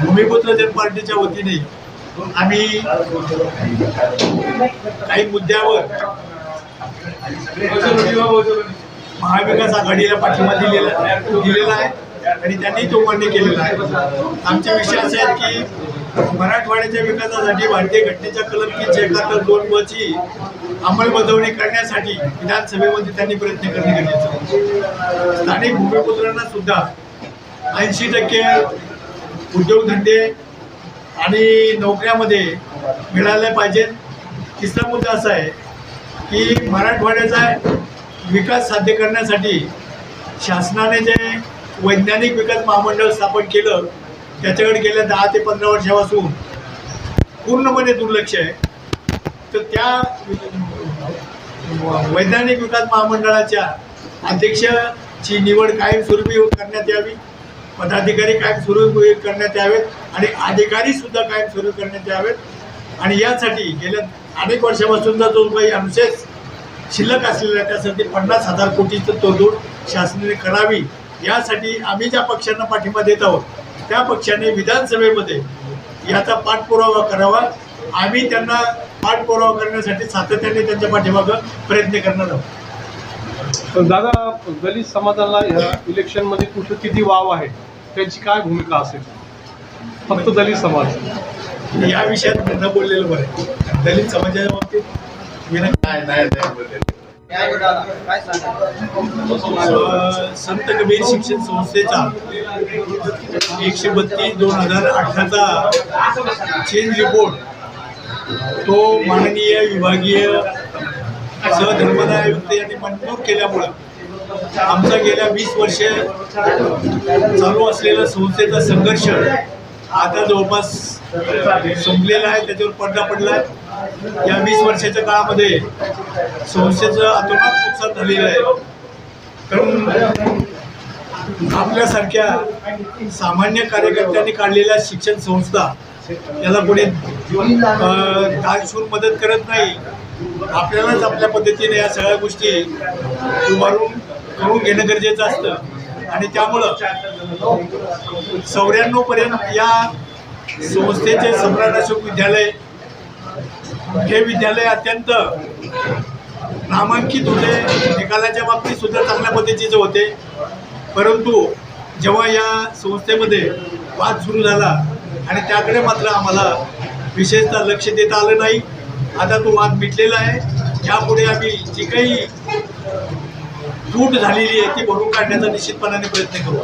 भूमिपुत्र जन पार्टीच्या वतीने आम्ही काही मुद्द्यावर महाविकास आघाडीला पाठिंबा दिलेला दिलेला आहे आणि त्यांनी तो मान्य केलेला आहे. आमचे विषय असे आहेत की मराठवाड्याच्या विकासासाठी भारतीय घटनेच्या कलम तीनशे एकाहत्तर दोन ब अंमलबजावणी करण्यासाठी विधानसभेमध्ये त्यांनी प्रयत्न करणे गरजेचं स्थानिक भूमिपुत्रांना सुद्धा ऐंशी टक्के उद्योगधंदे आणि नोकऱ्यामध्ये मिळाले पाहिजेत तिसरा मुद्दा असा आहे की मराठवाड्याचा विकास साध्य करण्यासाठी शासनाने जे वैज्ञानिक विकास महामंडळ स्थापन केलं त्याच्याकडे गेल्या दहा ते पंधरा वर्षापासून पूर्णपणे दुर्लक्ष आहे. तर त्या वैज्ञानिक विकास महामंडळाच्या अध्यक्षाची निवड कायमस्वरूपी करण्यात यावी. पदाधिकारी कायमस्वरूपी करण्यात यावेत आणि अधिकारी सुद्धा कायमस्वरूपी करण्यात यावेत. आणि यासाठी गेल्या अनेक वर्षापासूनचा जो काही अनुशेष शिल्लक असलेला त्यासाठी पन्नास हजार कोटीचं तोडून शासनाने करावी यासाठी आम्ही ज्या पक्षांना पाठिंबा देत आहोत त्या पक्षाने विधानसभेमध्ये याचा पाठपुरावा करावा. आम्ही त्यांना पाठपुरावा करण्यासाठी सातत्याने त्यांच्या पाठीमागं प्रयत्न करणार आहोत. दादा दलित समाजाला या इलेक्शनमध्ये कुठं किती वाव आहे? त्यांची काय भूमिका असेल? फक्त दलित समाज. या विषयात न बोललेलं बरं. दलित समाजाच्या बाबतीत संत कबीर शिक्षण संस्थेचा एकशे बत्तीस दोन हजार अठराचा चेंज रिपोर्ट तो माननीय विभागीय सहधर्मदाय आयुक्त यांनी मंजूर केल्यामुळं आमचा गेल्या वीस वर्ष चालू असलेला संस्थेचा संघर्ष आता जवळपास संपलेला आहे त्याच्यावर पडदा पडला आहे. या वीस वर्षाच्या काळामध्ये संस्थेचं अतोनात नुकसान झालेलं आहे. कारण आपल्यासारख्या सामान्य कार्यकर्त्यांनी काढलेल्या शिक्षण संस्था याला कोणी अं, मदत करत नाही. आपल्यालाच आपल्या पद्धतीने या सगळ्या गोष्टी उभारून करून घेणं गरजेचं असतं. आणि त्यामुळं चौऱ्याण्णव पर्यंत या संस्थेचे सम्राट अशोक विद्यालय हे विद्यालय अत्यंत नामांकित होते. निकालाच्या बाबतीत सुद्धा चांगल्या पद्धतीचे होते. परंतु जेव्हा या संस्थेमध्ये वाद सुरू झाला आणि त्याकडे मात्र आम्हाला विशेषतः लक्ष देता आलं नाही आता तो वाद मिटलेला आहे. यापुढे आम्ही जी काही लूट झालेली आहे ती भरून काढण्याचा निश्चितपणाने प्रयत्न करू